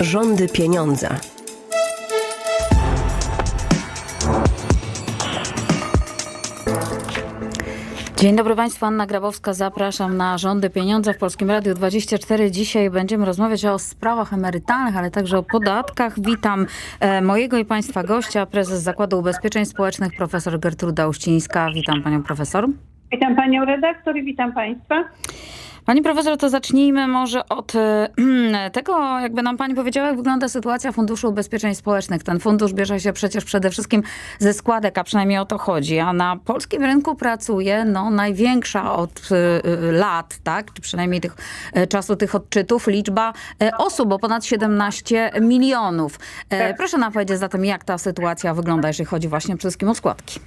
Rządy pieniądza. Dzień dobry Państwu, Anna Grabowska, zapraszam na Rządy Pieniądza w Polskim Radiu 24. Dzisiaj będziemy rozmawiać o sprawach emerytalnych, ale także o podatkach. Witam e, mojego i Państwa gościa, prezes Zakładu Ubezpieczeń Społecznych, profesor Gertruda Uścińska. Witam Panią Profesor. Witam panią redaktor i witam państwa. Pani profesor, to zacznijmy może od e, tego, jakby nam pani powiedziała, jak wygląda sytuacja Funduszu Ubezpieczeń Społecznych. Ten fundusz bierze się przecież przede wszystkim ze składek, a przynajmniej o to chodzi. A na polskim rynku pracuje no, największa od e, e, lat, tak, czy przynajmniej tych, czasu tych odczytów, liczba osób, bo ponad 17 milionów. Tak. Proszę nam powiedzieć zatem, jak ta sytuacja wygląda, jeżeli chodzi właśnie przede wszystkim o składki.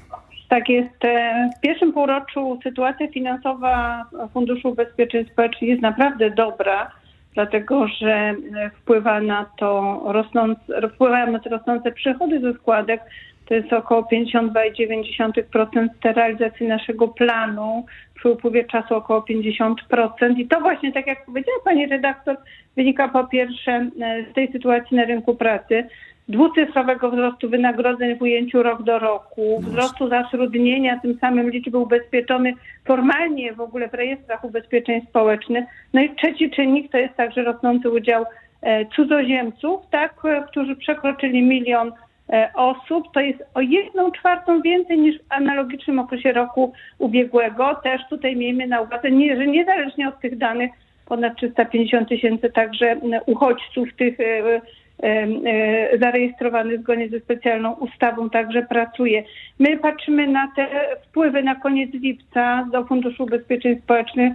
Tak jest. e, W pierwszym półroczu sytuacja finansowa Funduszu Ubezpieczeń Społecznych jest naprawdę dobra, dlatego że e, wpływa na to rosnące, wpływają na to rosnące przychody ze składek. To jest około 52,9% z realizacji naszego planu. Przy upływie czasu około 50%. I to właśnie, tak jak powiedziała pani redaktor, wynika po pierwsze e, z tej sytuacji na rynku pracy, dwucyfrowego wzrostu wynagrodzeń w ujęciu rok do roku, wzrostu zatrudnienia, tym samym liczby ubezpieczonych formalnie w ogóle w rejestrach ubezpieczeń społecznych. No i trzeci czynnik to jest także rosnący udział e, cudzoziemców, tak, e, którzy przekroczyli milion e, osób. To jest o jedną czwartą więcej niż w analogicznym okresie roku ubiegłego. Też tutaj miejmy na uwadze, że niezależnie od tych danych ponad 350 tysięcy także uchodźców tych e, zarejestrowanych zgodnie ze specjalną ustawą także pracuje. My patrzymy na te wpływy na koniec lipca do Funduszu Ubezpieczeń Społecznych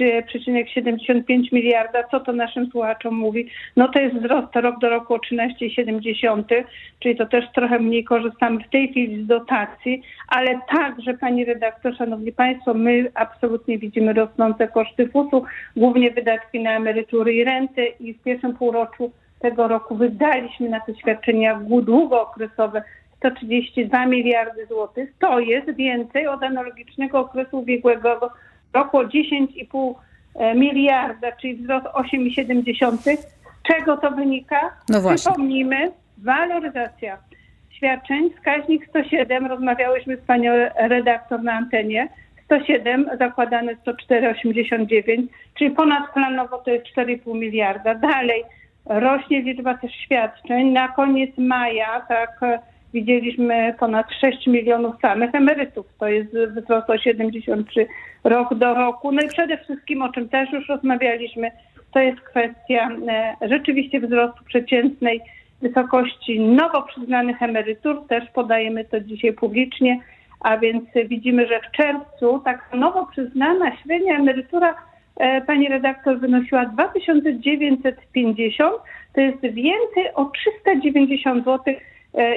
136,75 miliarda. Co to naszym słuchaczom mówi? No to jest wzrost rok do roku o 13,7, czyli to też trochę mniej korzystamy w tej chwili z dotacji, ale także pani redaktor, szanowni państwo, my absolutnie widzimy rosnące koszty FUS-u, głównie wydatki na emerytury i renty i w pierwszym półroczu tego roku wydaliśmy na te świadczenia długookresowe 132 miliardy złotych. To jest więcej od analogicznego okresu ubiegłego roku o 10,5 e, miliarda, czyli wzrost 8,7. Czego to wynika? No właśnie. Przypomnijmy, waloryzacja świadczeń, wskaźnik 107, rozmawiałyśmy z panią redaktor na antenie, 107, zakładane 104,89, czyli ponadplanowo to jest 4,5 miliarda. Dalej rośnie liczba też świadczeń. Na koniec maja, tak, widzieliśmy ponad 6 milionów samych emerytów. To jest wzrost o 73 rok do roku. No i przede wszystkim, o czym też już rozmawialiśmy, to jest kwestia e, rzeczywiście wzrostu przeciętnej wysokości nowo przyznanych emerytur. Też podajemy to dzisiaj publicznie, a więc widzimy, że w czerwcu taka nowo przyznana średnia emerytura e, pani redaktor wynosiła 2950, to jest więcej o 390 zł e,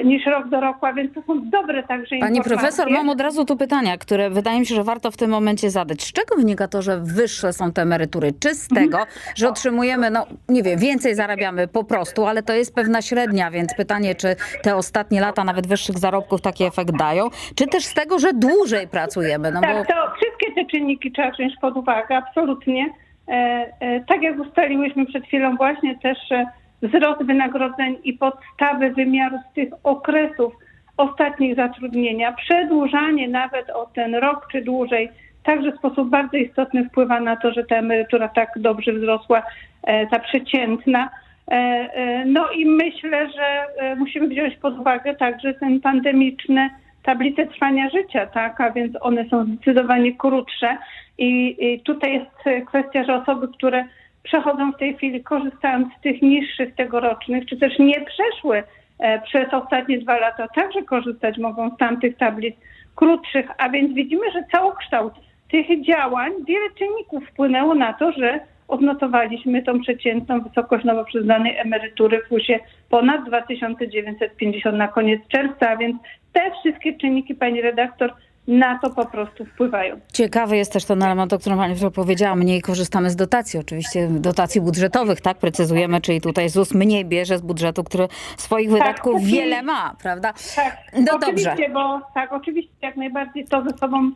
niż rok do roku, a więc to są dobre także Pani informacje. profesor, mam od razu tu pytania, które wydaje mi się, że warto w tym momencie zadać. Z czego wynika to, że wyższe są te emerytury? Czy z tego, że otrzymujemy, no nie wiem, więcej zarabiamy po prostu, ale to jest pewna średnia, więc pytanie, czy te ostatnie lata nawet wyższych zarobków taki efekt dają, czy też z tego, że dłużej pracujemy? No bo Tak, to wszystkie te czynniki trzeba wziąć pod uwagę, absolutnie. E, e, tak jak ustaliłyśmy przed chwilą właśnie też e, wzrost wynagrodzeń i podstawy wymiaru z tych okresów ostatnich zatrudnienia, przedłużanie nawet o ten rok czy dłużej, także w sposób bardzo istotny wpływa na to, że ta emerytura tak dobrze wzrosła, e, ta przeciętna. E, e, No i myślę, że musimy wziąć pod uwagę także ten pandemiczny tablice trwania życia, tak, a więc one są zdecydowanie krótsze. I, i tutaj jest kwestia, że osoby, które przechodzą w tej chwili korzystając z tych niższych tegorocznych, czy też nie przeszły e, przez ostatnie dwa lata, także korzystać mogą z tamtych tablic krótszych, a więc widzimy, że całokształt tych działań, wiele czynników wpłynęło na to, że odnotowaliśmy tą przeciętną wysokość nowo przyznanej emerytury w FUS-ie ponad 2950 na koniec czerwca, a więc te wszystkie czynniki, pani redaktor, na to po prostu wpływają. ciekawy jest też ten element, o którym pani powiedziała, mniej korzystamy z dotacji, oczywiście dotacji budżetowych, tak, precyzujemy, czyli tutaj ZUS mniej bierze z budżetu, który swoich wydatków oczywiście. wiele ma, prawda? Tak, No oczywiście, dobrze. bo tak, oczywiście jak najbardziej to ze sobą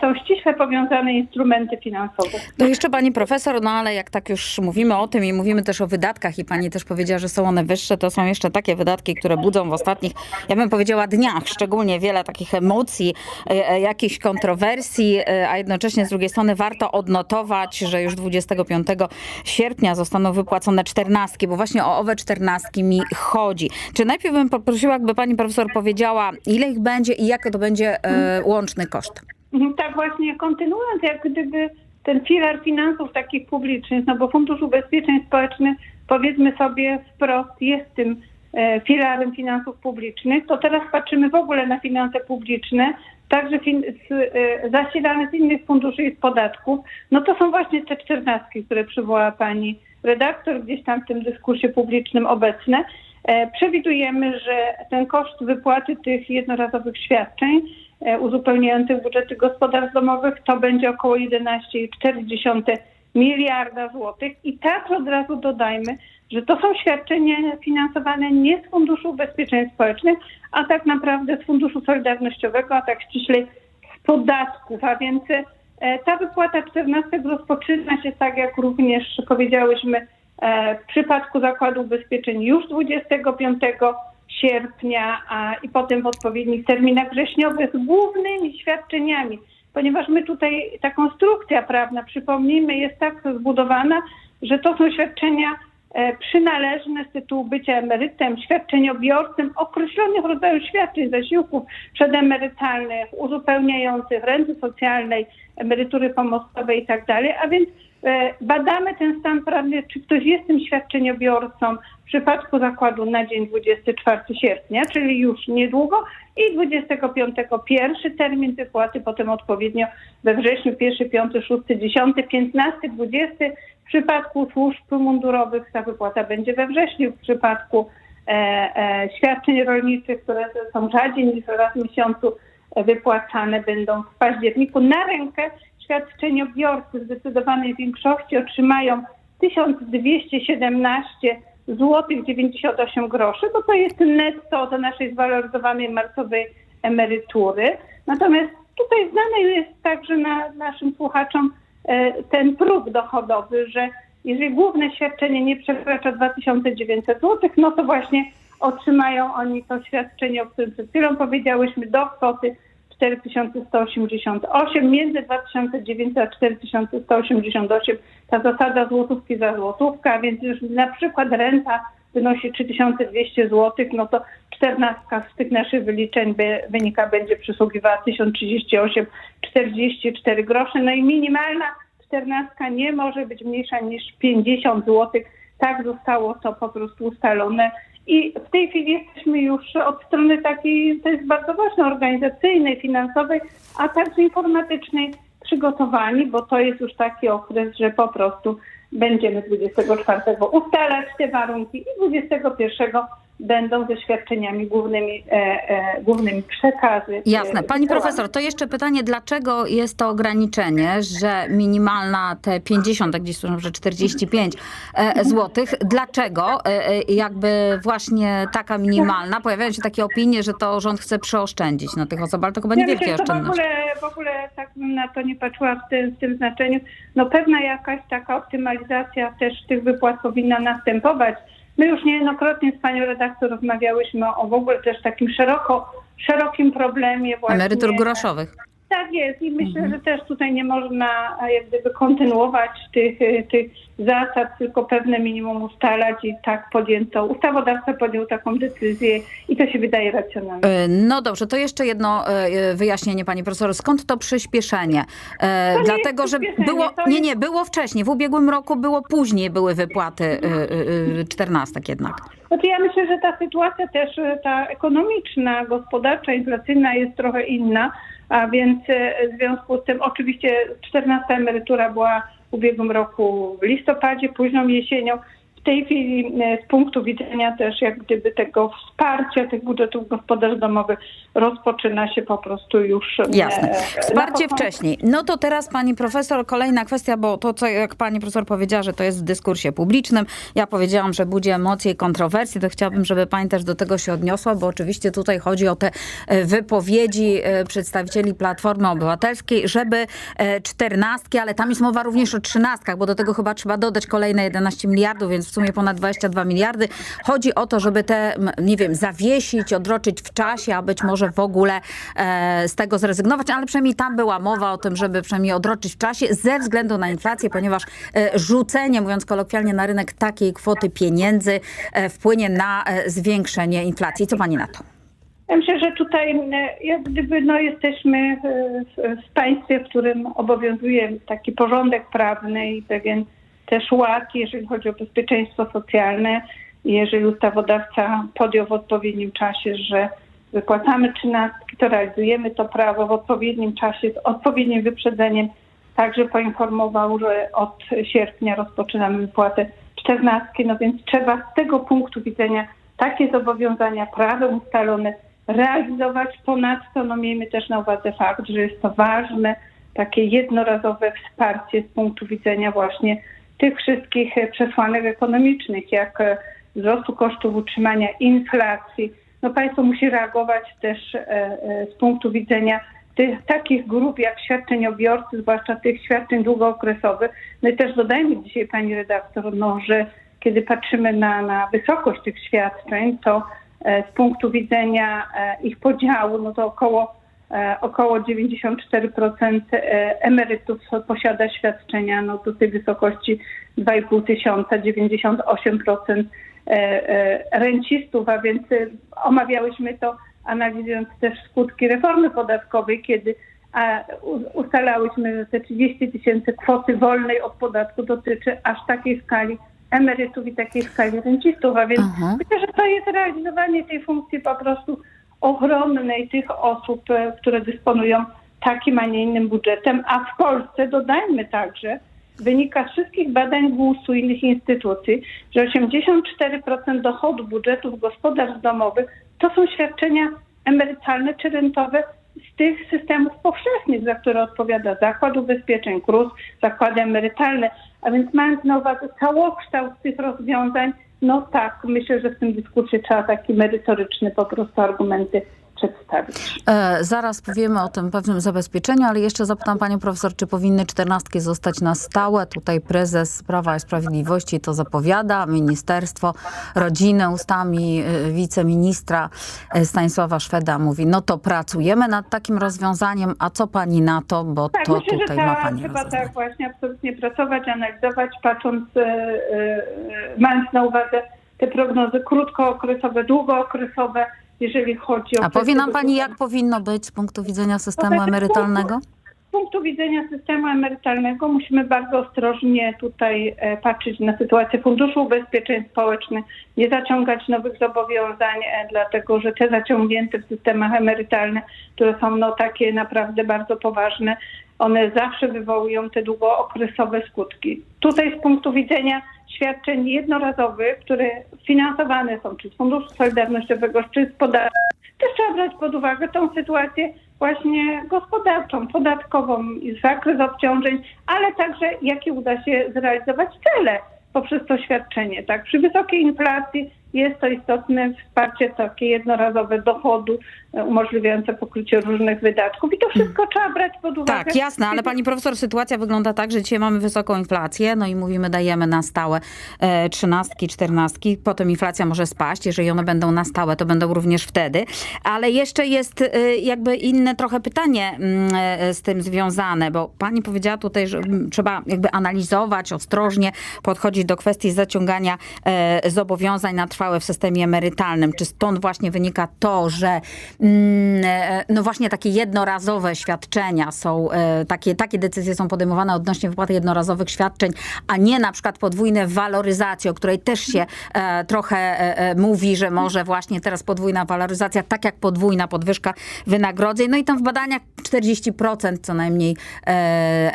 są ściśle powiązane instrumenty finansowe. To jeszcze pani profesor, no ale jak tak już mówimy o tym i mówimy też o wydatkach i pani też powiedziała, że są one wyższe, to są jeszcze takie wydatki, które budzą w ostatnich, ja bym powiedziała dniach, szczególnie wiele takich emocji, e, e, jakichś kontrowersji, e, a jednocześnie z drugiej strony warto odnotować, że już 25 sierpnia zostaną wypłacone czternastki, bo właśnie o owe czternastki mi chodzi. Czy najpierw bym poprosiła, jakby pani profesor powiedziała, ile ich będzie i jaki to będzie e, łączny koszt? Mhm, Tak właśnie, kontynuując jak gdyby ten filar finansów takich publicznych, no bo Fundusz Ubezpieczeń Społecznych, powiedzmy sobie wprost, jest tym e, filarem finansów publicznych, to teraz patrzymy w ogóle na finanse publiczne, także fin- e, zasilane z innych funduszy i z podatków, no to są właśnie te czternastki, które przywołała pani redaktor, gdzieś tam w tym dyskursie publicznym obecne. E, Przewidujemy, że ten koszt wypłaty tych jednorazowych świadczeń e, uzupełniających budżety gospodarstw domowych to będzie około 11,4 miliarda złotych. I tak od razu dodajmy, że to są świadczenia finansowane nie z Funduszu Ubezpieczeń Społecznych, a tak naprawdę z Funduszu Solidarnościowego, a tak ściśle z podatków, a więc e, ta wypłata 14 rozpoczyna się tak, jak również powiedziałyśmy, w przypadku Zakładu Ubezpieczeń już 25 sierpnia i potem w odpowiednich terminach wrześniowych głównymi świadczeniami, ponieważ my tutaj, ta konstrukcja prawna, przypomnijmy, jest tak zbudowana, że to są świadczenia e, przynależne z tytułu bycia emerytem, świadczeniobiorcem określonych rodzajów świadczeń, zasiłków przedemerytalnych, uzupełniających renty socjalnej, emerytury pomostowej i tak a więc e, badamy ten stan prawny, czy ktoś jest tym świadczeniobiorcą w przypadku zakładu na dzień 24 sierpnia, czyli już niedługo i 25 pierwszy termin wypłaty, potem odpowiednio we wrześniu 1, 5, 6, 10, 15, 20 w przypadku służb mundurowych ta wypłata będzie we wrześniu, w przypadku e, e, świadczeń rolniczych, które są rzadziej niż raz w miesiącu e, wypłacane będą w październiku. Na rękę świadczeniobiorcy w zdecydowanej większości otrzymają 1217 zł 98 groszy, bo to jest netto do naszej zwaloryzowanej marcowej emerytury. Natomiast tutaj znany jest także na naszym słuchaczom e, ten próg dochodowy, że jeżeli główne świadczenie nie przekracza 2900 zł, no to właśnie otrzymają oni to świadczenie, o którym przed chwilą powiedziałyśmy, do kwoty 4188. Między 2900 a 4188 ta zasada złotówki za złotówkę, a więc już na przykład renta wynosi 3200 zł, no to 14 z tych naszych wyliczeń wynika będzie przysługiwała 1038,44 grosze. No i minimalna 14 nie może być mniejsza niż 50 zł. Tak zostało to po prostu ustalone. I w tej chwili jesteśmy już od strony takiej, to jest bardzo ważne, organizacyjnej, finansowej, a także informatycznej przygotowani, bo to jest już taki okres, że po prostu będziemy 24 ustalać te warunki i 21 będą ze świadczeniami głównymi, e, e, głównymi przekazy. Jasne. e, Pani działań. profesor, to jeszcze pytanie, dlaczego jest to ograniczenie, że minimalna te 50, tak gdzieś słyszę, że 45 e, złotych, dlaczego e, e, jakby właśnie taka minimalna? Pojawiają się takie opinie, że to rząd chce przeoszczędzić na tych osobach, ale to chyba niewielkie to w oszczędności. ogóle, w ogóle tak bym na to nie patrzyła w tym, w tym znaczeniu. No pewna jakaś taka optymalizacja też tych wypłat powinna następować. My już niejednokrotnie z panią redaktor rozmawiałyśmy o w ogóle też takim szeroko, szerokim problemie właśnie. Emerytur groszowych. Tak jest i myślę, Mhm. że też tutaj nie można a, jak gdyby kontynuować tych, y, tych zasad, tylko pewne minimum ustalać i tak podjęto, ustawodawca podjął taką decyzję i to się wydaje racjonalne. E, No dobrze, to jeszcze jedno e, wyjaśnienie, pani profesor. Skąd to przyspieszenie? E, To Dlatego, że było, nie, nie, było wcześniej. W ubiegłym roku było później, były wypłaty e, e, e, czternastek jednak. Znaczy ja myślę, że ta sytuacja też ta ekonomiczna, gospodarcza, inflacyjna jest trochę inna, a więc y, w związku z tym oczywiście 14 emerytura była w ubiegłym roku w listopadzie, późną jesienią. W tej chwili z punktu widzenia też jak gdyby tego wsparcia tych budżetów gospodarstw domowych rozpoczyna się po prostu już Jasne. e, Wsparcie wcześniej. No to teraz pani profesor, kolejna kwestia, bo to, co jak pani profesor powiedziała, że to jest w dyskursie publicznym. Ja powiedziałam, że budzi emocje i kontrowersje, to chciałabym, żeby pani też do tego się odniosła, bo oczywiście tutaj chodzi o te e, wypowiedzi e, przedstawicieli Platformy Obywatelskiej, żeby czternastki, ale tam jest mowa również o trzynastkach, bo do tego chyba trzeba dodać kolejne 11 miliardów, więc w sumie ponad 22 miliardy. Chodzi o to, żeby te, nie wiem, zawiesić, odroczyć w czasie, a być może w ogóle e, z tego zrezygnować, ale przynajmniej tam była mowa o tym, żeby przynajmniej odroczyć w czasie ze względu na inflację, ponieważ e, rzucenie, mówiąc kolokwialnie, na rynek takiej kwoty pieniędzy e, wpłynie na e, zwiększenie inflacji. Co pani na to? Ja myślę, że tutaj jak gdyby no, jesteśmy w, w państwie, w którym obowiązuje taki porządek prawny i pewien też ład, jeżeli chodzi o bezpieczeństwo socjalne. Jeżeli ustawodawca podjął w odpowiednim czasie, że wypłacamy trzynastki, to realizujemy to prawo w odpowiednim czasie, z odpowiednim wyprzedzeniem. Także poinformował, że od sierpnia rozpoczynamy wypłatę czternastki, no więc trzeba z tego punktu widzenia takie zobowiązania prawem ustalone realizować. Ponadto no, miejmy też na uwadze fakt, że jest to ważne, takie jednorazowe wsparcie z punktu widzenia właśnie tych wszystkich e, przesłanek ekonomicznych, jak e, wzrostu kosztów utrzymania, inflacji. No państwo musi reagować też e, z punktu widzenia tych takich grup jak świadczeniobiorcy, zwłaszcza tych świadczeń długookresowych. No i też dodajmy dzisiaj pani redaktor, no, że kiedy patrzymy na, na wysokość tych świadczeń, to z punktu widzenia ich podziału, no to około, około 94% e, emerytów posiada świadczenia no, do tej wysokości 2,5 tysiąca, 98% e, e, rencistów, a więc e, omawiałyśmy to analizując też skutki reformy podatkowej, kiedy a, ustalałyśmy, że te 30 tysięcy kwoty wolnej od podatku dotyczy aż takiej skali emerytów i takiej skali rencistów, a więc myślę, że to jest realizowanie tej funkcji po prostu ochronnej tych osób, e, które dysponują takim, a nie innym budżetem, a w Polsce dodajmy także, wynika z wszystkich badań GUS-u i innych instytucji, że 84% dochodu budżetów gospodarstw domowych to są świadczenia emerytalne czy rentowe z tych systemów powszechnych, za które odpowiada Zakład Ubezpieczeń KRUS, zakłady emerytalne. A więc mając na uwadze całokształt tych rozwiązań, no tak, myślę, że w tym dyskursie trzeba taki merytoryczny po prostu argumenty przedstawić. E, zaraz powiemy o tym pewnym zabezpieczeniu, ale jeszcze zapytam panią profesor, czy powinny czternastki zostać na stałe? Tutaj prezes Prawa i Sprawiedliwości to zapowiada, ministerstwo, rodziny ustami e, wiceministra e, Stanisława Szweda mówi, no to pracujemy nad takim rozwiązaniem, a co pani na to, bo Tak, to myślę, że tutaj ma pani trzeba tak właśnie absolutnie pracować, analizować, patrząc, e, e, mając na uwadze te prognozy krótkookresowe, długookresowe, jeżeli chodzi o... A powie nam pani, jak powinno być z punktu widzenia systemu tak, emerytalnego? Z punktu widzenia systemu emerytalnego musimy bardzo ostrożnie tutaj e, patrzeć na sytuację Funduszu Ubezpieczeń Społecznych, nie zaciągać nowych zobowiązań, e, dlatego że te zaciągnięte w systemach emerytalnych, które są no takie naprawdę bardzo poważne, one zawsze wywołują te długookresowe skutki. Tutaj z punktu widzenia świadczeń jednorazowych, które finansowane są czy z Funduszu Solidarnościowego, czy z podatku, też trzeba brać pod uwagę tą sytuację właśnie gospodarczą, podatkową i zakres obciążeń, ale także jakie uda się zrealizować cele poprzez to świadczenie. Tak? Przy wysokiej inflacji jest to istotne wsparcie takie jednorazowe dochodu e, umożliwiające pokrycie różnych wydatków i to wszystko trzeba brać pod uwagę. Tak, jasne, ale pani profesor, sytuacja wygląda tak, że dzisiaj mamy wysoką inflację, no i mówimy, dajemy na stałe e, trzynastki, czternastki, potem inflacja może spaść, jeżeli one będą na stałe, to będą również wtedy, ale jeszcze jest e, jakby inne trochę pytanie mm, z tym związane, bo pani powiedziała tutaj, że mm, trzeba jakby analizować, ostrożnie podchodzić do kwestii zaciągania zobowiązań na trwałe w systemie emerytalnym. Czy stąd właśnie wynika to, że mm, e, no właśnie takie jednorazowe świadczenia są, e, takie, takie decyzje są podejmowane odnośnie wypłaty jednorazowych świadczeń, a nie na przykład podwójne waloryzacje, o której też się e, trochę mówi, że może właśnie teraz podwójna waloryzacja, tak jak podwójna podwyżka wynagrodzeń. No i tam w badaniach 40% co najmniej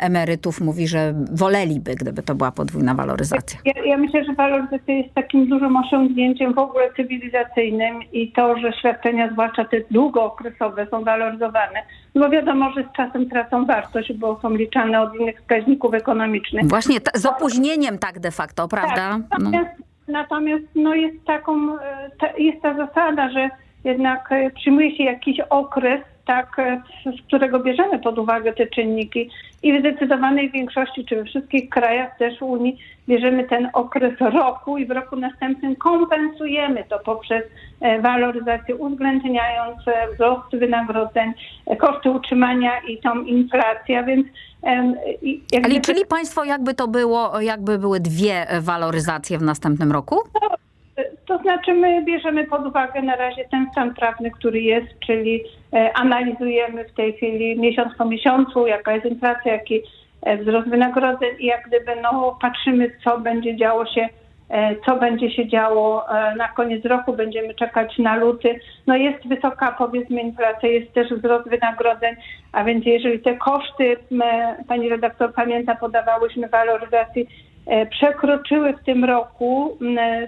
emerytów mówi, że woleliby, gdyby to była podwójna waloryzacja. Ja, ja myślę, że waloryzacja jest takim dużym osiągnięciem w ogóle cywilizacyjnym i to, że świadczenia, zwłaszcza te długookresowe, są waloryzowane, no bo wiadomo, że z czasem tracą wartość, bo są liczane od innych wskaźników ekonomicznych. Właśnie z opóźnieniem tak de facto, prawda? Tak, natomiast, natomiast no jest taką, e, ta, jest ta zasada, że jednak e, przyjmuje się jakiś okres, tak, e, z którego bierzemy pod uwagę te czynniki i w zdecydowanej większości, czy we wszystkich krajach też Unii bierzemy ten okres roku i w roku następnym kompensujemy to poprzez e, waloryzację, uwzględniając e, wzrost wynagrodzeń, koszty utrzymania i tą inflację, więc em, i jak A gdyby- liczyli państwo, jakby to było, jakby były dwie waloryzacje w następnym roku? To znaczy my bierzemy pod uwagę na razie ten stan prawny, który jest, czyli e, analizujemy w tej chwili miesiąc po miesiącu, jaka jest inflacja, jaki e, wzrost wynagrodzeń i jak gdyby no, patrzymy, co będzie działo się, e, co będzie się działo na koniec roku, będziemy czekać na luty. No jest wysoka powiedzmy inflacja, jest też wzrost wynagrodzeń, a więc jeżeli te koszty, m, pani redaktor pamięta, podawałyśmy waloryzacji przekroczyły w tym roku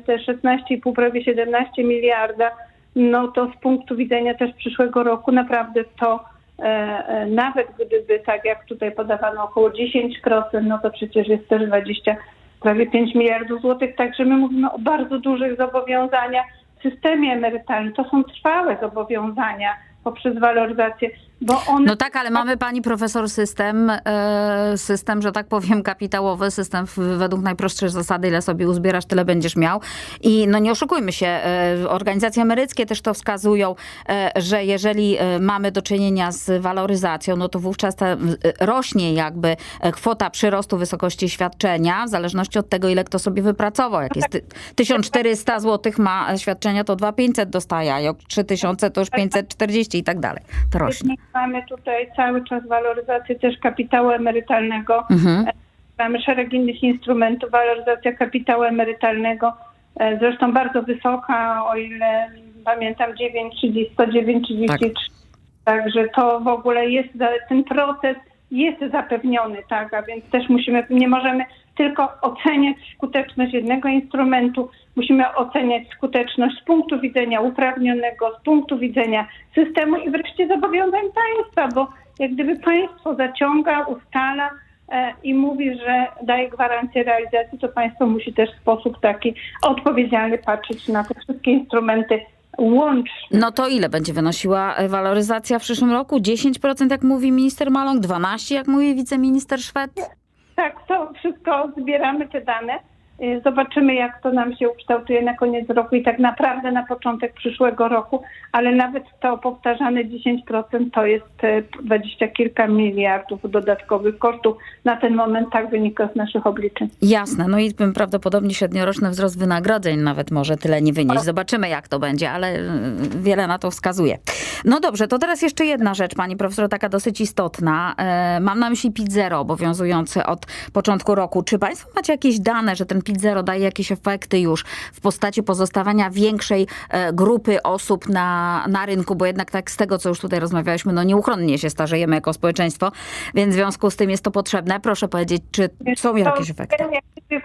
te 16,5, prawie 17 miliarda, no to z punktu widzenia też przyszłego roku naprawdę to e, e, nawet gdyby tak jak tutaj podawano około 10%, no to przecież jest też 20, prawie 5 miliardów złotych, także my mówimy o bardzo dużych zobowiązaniach w systemie emerytalnym. To są trwałe zobowiązania poprzez waloryzację, bo one No tak, ale mamy pani profesor system, e, system, że tak powiem, kapitałowy, system według najprostszej zasady, ile sobie uzbierasz, tyle będziesz miał. I no nie oszukujmy się, e, organizacje emeryckie też to wskazują, e, że jeżeli mamy do czynienia z waloryzacją, no to wówczas ta, rośnie jakby kwota przyrostu wysokości świadczenia, w zależności od tego, ile kto sobie wypracował. Jak jest ty- 1400 zł ma świadczenia, to 2500 dostaje, a jak 3000 to już 540 i tak dalej. To rośnie. Mamy tutaj cały czas waloryzację też kapitału emerytalnego. Mhm. Mamy szereg innych instrumentów. Waloryzacja kapitału emerytalnego, e, zresztą bardzo wysoka, o ile pamiętam 9,30, 109,33. Także to w ogóle jest, ten proces jest zapewniony, tak, a więc też musimy, nie możemy tylko oceniać skuteczność jednego instrumentu, musimy oceniać skuteczność z punktu widzenia uprawnionego, z punktu widzenia systemu i wreszcie zobowiązań państwa, bo jak gdyby państwo zaciąga, ustala e, i mówi, że daje gwarancję realizacji, to państwo musi też w sposób taki odpowiedzialny patrzeć na te wszystkie instrumenty łącznie. No to ile będzie wynosiła e, waloryzacja w przyszłym roku? 10% jak mówi minister Maląg, 12% jak mówi wiceminister Szwed? Tak, to wszystko zbieramy te dane. Y, Zobaczymy, jak to nam się ukształtuje na koniec roku i tak naprawdę na początek przyszłego roku, ale nawet to powtarzane 10% to jest e, dwadzieścia kilka miliardów dodatkowych kosztów. Na ten moment tak wynika z naszych obliczeń. Jasne, no i prawdopodobnie średnioroczny wzrost wynagrodzeń nawet może tyle nie wynieść. Zobaczymy jak to będzie, ale y, wiele na to wskazuje. No dobrze, to teraz jeszcze jedna rzecz, pani profesor, taka dosyć istotna. E, Mam na myśli PIT zero obowiązujący od początku roku. Czy państwo macie jakieś dane, że ten PIT zero daje jakieś efekty już w postaci pozostawania większej e, grupy osób na, na rynku, bo jednak tak z tego, co już tutaj rozmawialiśmy, no nieuchronnie się starzejemy jako społeczeństwo, więc w związku z tym jest to potrzebne. Proszę powiedzieć, czy są jakieś efekty?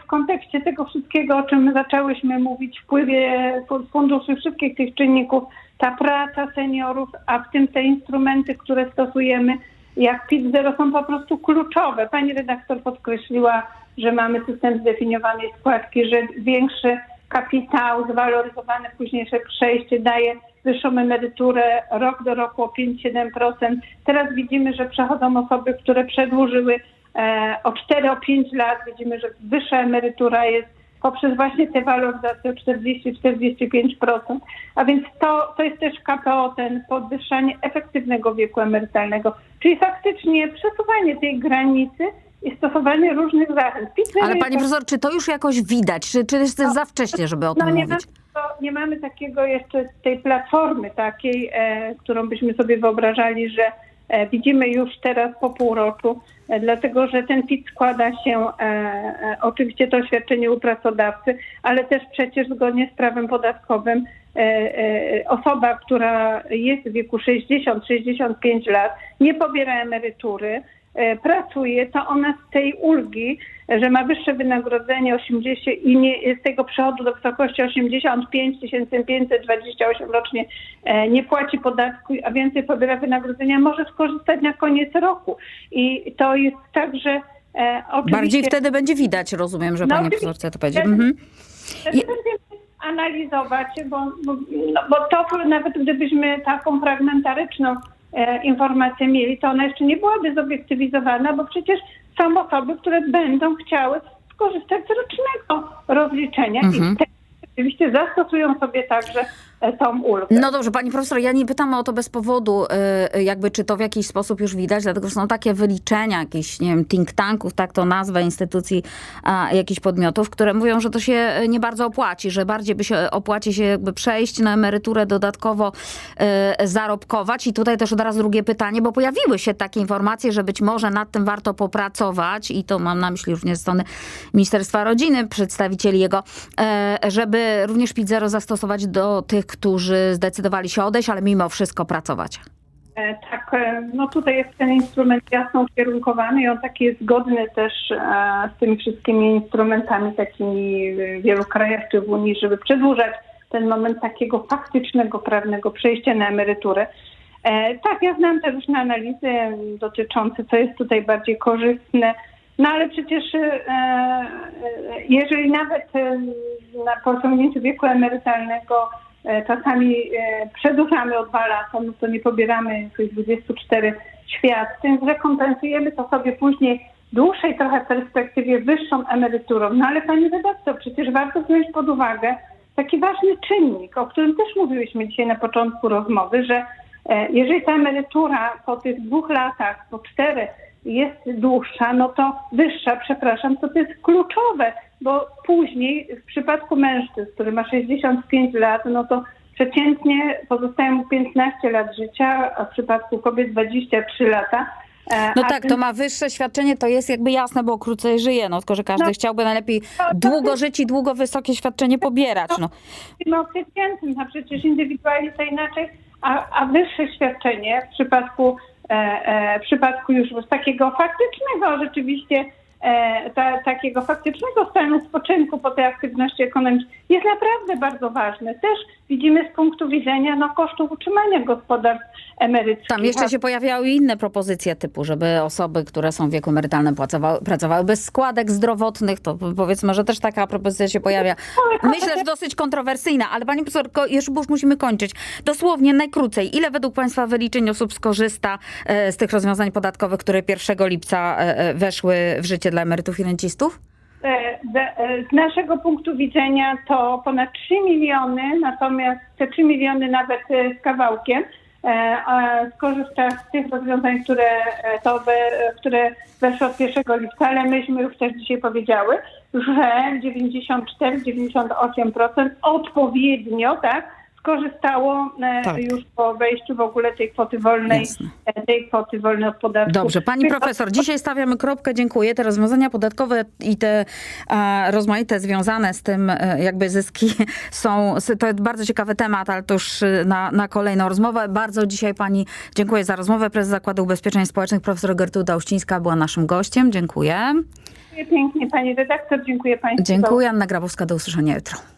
W kontekście tego wszystkiego, o czym my zaczęłyśmy mówić, wpływie fu- funduszy, wszystkich tych czynników, ta praca seniorów, a w tym te instrumenty, które stosujemy, jak PIT zero są po prostu kluczowe. Pani redaktor podkreśliła, że mamy system zdefiniowanej składki, że większy kapitał, zwaloryzowane późniejsze przejście daje wyższą emeryturę rok do roku o 5-7%. Teraz widzimy, że przechodzą osoby, które przedłużyły e, o 4-5 lat. Widzimy, że wyższa emerytura jest poprzez właśnie te waloryzacje o 40-45%. A więc to, to jest też KPO, ten podwyższanie efektywnego wieku emerytalnego, czyli faktycznie przesuwanie tej granicy i stosowanie różnych zachęt. Ale pani profesor, czy to już jakoś widać? Czy, czy jest za wcześnie, żeby o no tym nie mówić? to nie mamy takiego jeszcze tej platformy takiej, e, którą byśmy sobie wyobrażali, że e, widzimy już teraz po półroczu, e, dlatego że ten PIT składa się e, e, oczywiście to świadczenie u pracodawcy, ale też przecież zgodnie z prawem podatkowym e, osoba, która jest w wieku 60-65 lat, nie pobiera emerytury, pracuje, to ona z tej ulgi, e, że ma wyższe wynagrodzenie 80 i nie, z tego przychodu do wysokości 85 528 rocznie e, nie płaci podatku, a więcej pobiera wynagrodzenia, może skorzystać na koniec roku. I to jest tak, że e, oczywiście... Bardziej wtedy będzie widać, rozumiem, że No pani profesor chce to powiedzieć. Mhm. Wtedy będziemy analizować, bo, bo, no, bo to nawet gdybyśmy taką fragmentaryczną e, informację mieli, to ona jeszcze nie byłaby zobiektywizowana, bo przecież są osoby, które będą chciały skorzystać z rocznego rozliczenia Mhm. i te oczywiście zastosują sobie także tą ulgę. No dobrze, pani profesor, ja nie pytam o to bez powodu, y, jakby czy to w jakiś sposób już widać, dlatego że są takie wyliczenia jakichś, nie wiem, think tanków, tak to nazwę, instytucji, a, jakichś podmiotów, które mówią, że to się nie bardzo opłaci, że bardziej by się opłaci się jakby przejść na emeryturę dodatkowo y, zarobkować. I tutaj też od razu drugie pytanie, bo pojawiły się takie informacje, że być może nad tym warto popracować i to mam na myśli również ze strony Ministerstwa Rodziny, przedstawicieli jego, e, żeby również PIT Zero zastosować do tych, którzy zdecydowali się odejść, ale mimo wszystko pracować. E, Tak, e, no tutaj jest ten instrument jasno ukierunkowany i on taki jest zgodny też e, z tymi wszystkimi instrumentami takimi w wielu krajach czy w Unii, żeby przedłużać ten moment takiego faktycznego, prawnego przejścia na emeryturę. Tak, ja znam te różne analizy dotyczące, co jest tutaj bardziej korzystne, no ale przecież jeżeli nawet na po osiągnięciu wieku emerytalnego czasami e, przedłużamy o dwa lata, no to nie pobieramy tych 24 świadczeń, zrekompensujemy to sobie później w dłuższej trochę perspektywie wyższą emeryturą. No ale pani redaktor, przecież warto wziąć pod uwagę taki ważny czynnik, o którym też mówiłyśmy dzisiaj na początku rozmowy, że e, jeżeli ta emerytura po tych dwóch latach, po czterech jest dłuższa, no to wyższa, przepraszam, to to jest kluczowe, bo później w przypadku mężczyzn, który ma 65 lat, no to przeciętnie pozostaje mu 15 lat życia, a w przypadku kobiet 23 lata. E, No tak, ten- to ma wyższe świadczenie, to jest jakby jasne, bo krócej żyje, no tylko, że każdy No. chciałby najlepiej to długo jest- żyć i długo wysokie świadczenie pobierać, no. no przeciętnym, a przecież indywidualnie to inaczej, a, a wyższe świadczenie w przypadku, w przypadku już takiego faktycznego rzeczywiście, e, ta, takiego faktycznego stanu spoczynku po tej aktywności ekonomicznej jest naprawdę bardzo ważne. Też widzimy z punktu widzenia no, kosztów utrzymania gospodarstw emeryckich. Tam jeszcze się pojawiały inne propozycje typu, żeby osoby, które są w wieku emerytalnym pracowały, pracowały bez składek zdrowotnych, to powiedzmy, że też taka propozycja się pojawia. Myślę, że dosyć kontrowersyjna, ale pani profesorko, już już musimy kończyć. Dosłownie najkrócej, ile według państwa wyliczeń osób skorzysta e, z tych rozwiązań podatkowych, które 1 lipca e, e, weszły w życie dla emerytów i rencistów? E, e, Z naszego punktu widzenia to ponad 3 miliony, natomiast te 3 miliony nawet e, z kawałkiem skorzysta z tych rozwiązań, które, to które weszły od 1 lipca, ale myśmy już też dzisiaj powiedziały, że 94-98% odpowiednio tak, skorzystało e, Tak. już po wejściu w ogóle tej kwoty wolnej, Jasne. e, tej kwoty wolnej od podatku. Dobrze, pani profesor, dzisiaj stawiamy kropkę, dziękuję. Te rozwiązania podatkowe i te e, rozmaite związane z tym e, jakby zyski są, to jest bardzo ciekawy temat, ale to już na, na kolejną rozmowę. Bardzo dzisiaj pani dziękuję za rozmowę. Prezes Zakładu Ubezpieczeń Społecznych profesor Gertruda Uścińska była naszym gościem. Dziękuję. Dziękuję pięknie pani redaktor, dziękuję państwu. Dziękuję. Anna Grabowska, do usłyszenia jutro.